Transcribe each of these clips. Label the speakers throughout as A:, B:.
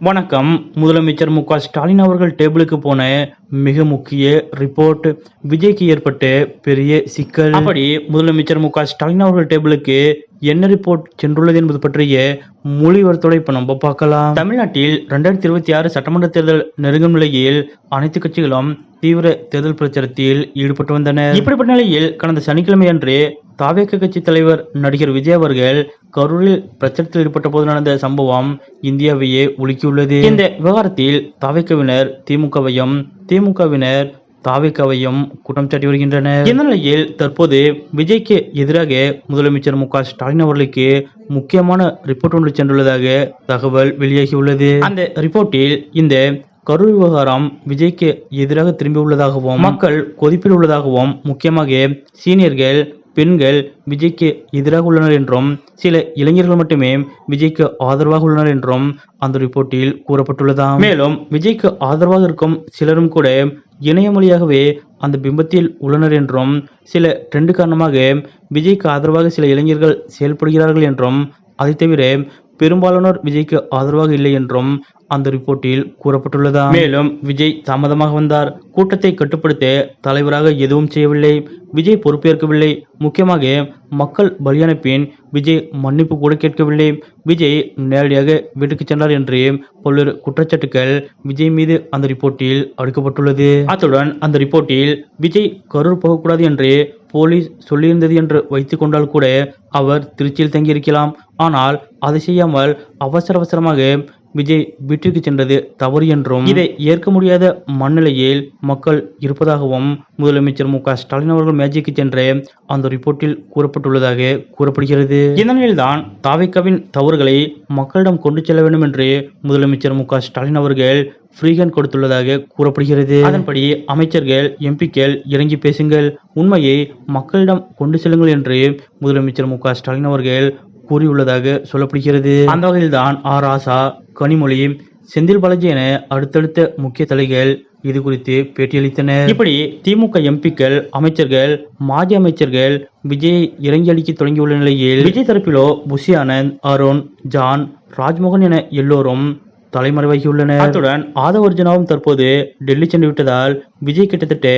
A: வணக்கம். முதலமைச்சர் மு க ஸ்டாலின் அவர்கள் டேபிளுக்கு போன மிக முக்கிய ரிப்போர்ட். விஜய்க்கு ஏற்பட்ட பெரிய சிக்கல். அப்படி முதலமைச்சர் மு க ஸ்டாலின் அவர்கள் டேபிளுக்கு என்ன ரிப்போர்ட் சென்றுள்ளது என்பது பற்றிய மொழி இப்ப நம்ம பார்க்கலாம். தமிழ்நாட்டில் ரெண்டாயிரத்தி இருபத்தி ஆறு சட்டமன்ற தேர்தல் நெருங்கும் நிலையில் அனைத்து கட்சிகளும் தீவிர தேர்தல் பிரச்சாரத்தில் ஈடுபட்டு வந்தனர். இப்படிப்பட்ட நிலையில் கடந்த சனிக்கிழமை அன்று தாவேக்க கட்சி தலைவர் நடிகர் விஜய் அவர்கள் கரூரில் பிரச்சாரத்தில் ஈடுபட்ட போது நடந்த சம்பவம் இந்தியாவையே உலுக்கியுள்ளது. இந்த விவகாரத்தில் தாவேக்கவினர் திமுகவையும் திமுகவினர் தாவேக்காவையும் குற்றம் சாட்டி வருகின்றனர். இந்த நிலையில் தற்போது விஜய்க்கு எதிராக முதலமைச்சர் மு க ஸ்டாலின் அவர்களுக்கு முக்கியமான ரிப்போர்ட் ஒன்று சென்றுள்ளதாக தகவல் வெளியாகியுள்ளது. அந்த ரிப்போர்ட்டில் இந்த கரூர் விவகாரம் விஜய்க்கு எதிராக திரும்பியுள்ளதாகவும் மக்கள் கொதிப்பில் உள்ளதாகவும் முக்கியமாக சீனியர்கள் பெண்கள் விஜய்க்கு எதிராக உள்ளனர் என்றும் சில இளைஞர்கள் மட்டுமே விஜய்க்கு ஆதரவாக உள்ளனர் என்றும் அந்த ரிப்போர்ட்டில் கூறப்பட்டுள்ளதாம். மேலும் விஜய்க்கு ஆதரவாக இருக்கும் சிலரும் கூட இணைய மொழியாகவே அந்த பிம்பத்தில் உள்ளனர் என்றும் சில ட்ரெண்ட் காரணமாக விஜய்க்கு ஆதரவாக சில இளைஞர்கள் செயல்படுகிறார்கள் என்றும் அதை தவிர பெரும்பாலானோர் விஜய்க்கு ஆதரவாக இல்லை என்றும் அந்த ரிப்போர்ட்டில் கூறப்பட்டுள்ளதா? மேலும் விஜய் தாமதமாக வந்தார். கூட்டத்தை கட்டுப்படுத்த தலைவராக எதுவும் செய்யவில்லை. விஜய் பொறுப்பேற்கவில்லை. முக்கியமாக மக்கள் பலியான பின் விஜய் மன்னிப்பு கூட கேட்கவில்லை. விஜய் நேரடியாக வீட்டுக்கு சென்றார் என்று பல்வேறு குற்றச்சாட்டுகள் விஜய் மீது அந்த ரிப்போர்ட்டில் அடுக்கப்பட்டுள்ளது. அத்துடன் அந்த ரிப்போர்ட்டில் விஜய் கரூர் போகக்கூடாது என்று போலீஸ் சொல்லியிருந்தது என்று வைத்துக் கொண்டால் கூட அவர் திருச்சியில் தங்கியிருக்கலாம். ஆனால் அதை செய்யாமல் அவசர அவசரமாக விஜய் வீட்டிற்கு சென்றது தவறு என்றும் இதை ஏற்க முடியாத மனநிலையில் மக்கள் இருப்பதாகவும் முதலமைச்சர் மு க ஸ்டாலின் அவர்கள் மேஜைக்கு சென்ற அந்த ரிப்போர்ட்டில் கூறப்பட்டுள்ளதாக கூறப்படுகிறது. இந்த நிலையில்தான் தாவிக்காவின் தவறுகளை மக்களிடம் கொண்டு செல்ல வேண்டும் என்று முதலமைச்சர் மு க ஸ்டாலின் அவர்கள் ஃப்ரீகன் கொடுத்துள்ளதாக கூறப்படுகிறது. அதன்படி அமைச்சர்கள் எம்பிக்கள் இறங்கி பேசுங்கள் உண்மையை மக்களிடம் கொண்டு செல்லுங்கள் என்று முதலமைச்சர் மு க ஸ்டாலின் அவர்கள் கூறியுள்ளதாக சொல்லப்படுகிறது. அந்த வகையில்தான் ஆர் ஆசா கனிமொழி செந்தில் பாலாஜி என அடுத்தடுத்த முக்கிய தலைகள் இது குறித்து பேட்டியளித்தனர். இப்படி திமுக எம்பிக்கள் அமைச்சர்கள் மாஜி அமைச்சர்கள் விஜய் இறங்கி அடிக்க தொடங்கியுள்ள நிலையில் விஜய் தரப்பிலோ புஷி ஆனந்த் அருண் ஜான் ராஜ்மோகன் என எல்லோரும் தலைமறைவாகியுள்ளனர். அத்துடன் ஆதவ அர்ஜுனாவும் தற்போது டெல்லி சென்று விட்டதால் விஜய் கிட்டத்தட்ட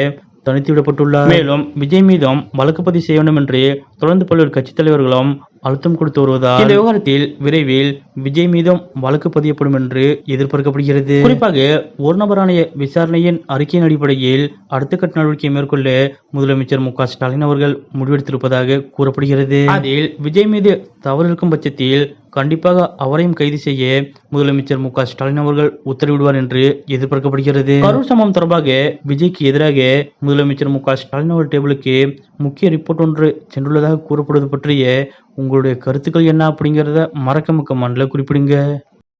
A: தனித்து விடப்பட்டுள்ளார் மேலும் விஜய் மீதும் வழக்கு பதிவு செய்ய வேண்டும் என்று தொடர்ந்து பல்வேறு கட்சித் தலைவர்களும் அழுத்தம் கொடுத்து வருவதால் இந்த விவகாரத்தில் விரைவில் விஜய் மீதும் வழக்கு பதியப்படும் என்று எதிர்பார்க்கப்படுகிறது. குறிப்பாக ஒரு நபரான விசாரணையின் அறிக்கையின் அடிப்படையில் அடுத்த கட்ட நடவடிக்கை மேற்கொள்ள முதலமைச்சர் மு க ஸ்டாலின் அவர்கள் முடிவெடுத்திருப்பதாக கூறப்படுகிறது. அதில் விஜய் மீது தவறு இருக்கும் பட்சத்தில் கண்டிப்பாக அவரையும் கைது செய்ய முதலமைச்சர் மு ஸ்டாலின் அவர்கள் உத்தரவிடுவார் என்று எதிர்பார்க்கப்படுகிறது. கரூர் சம்பவம் தொடர்பாக விஜய்க்கு எதிராக முதலமைச்சர் மு ஸ்டாலின் அவர்கள் டேபிளுக்கு முக்கிய ரிப்போர்ட் ஒன்று சென்றுள்ளதாக கூறப்படுவது பற்றிய உங்களுடைய கருத்துக்கள் என்ன அப்படிங்கிறத மறக்க மக்க மண்டல குறிப்பிடுங்க.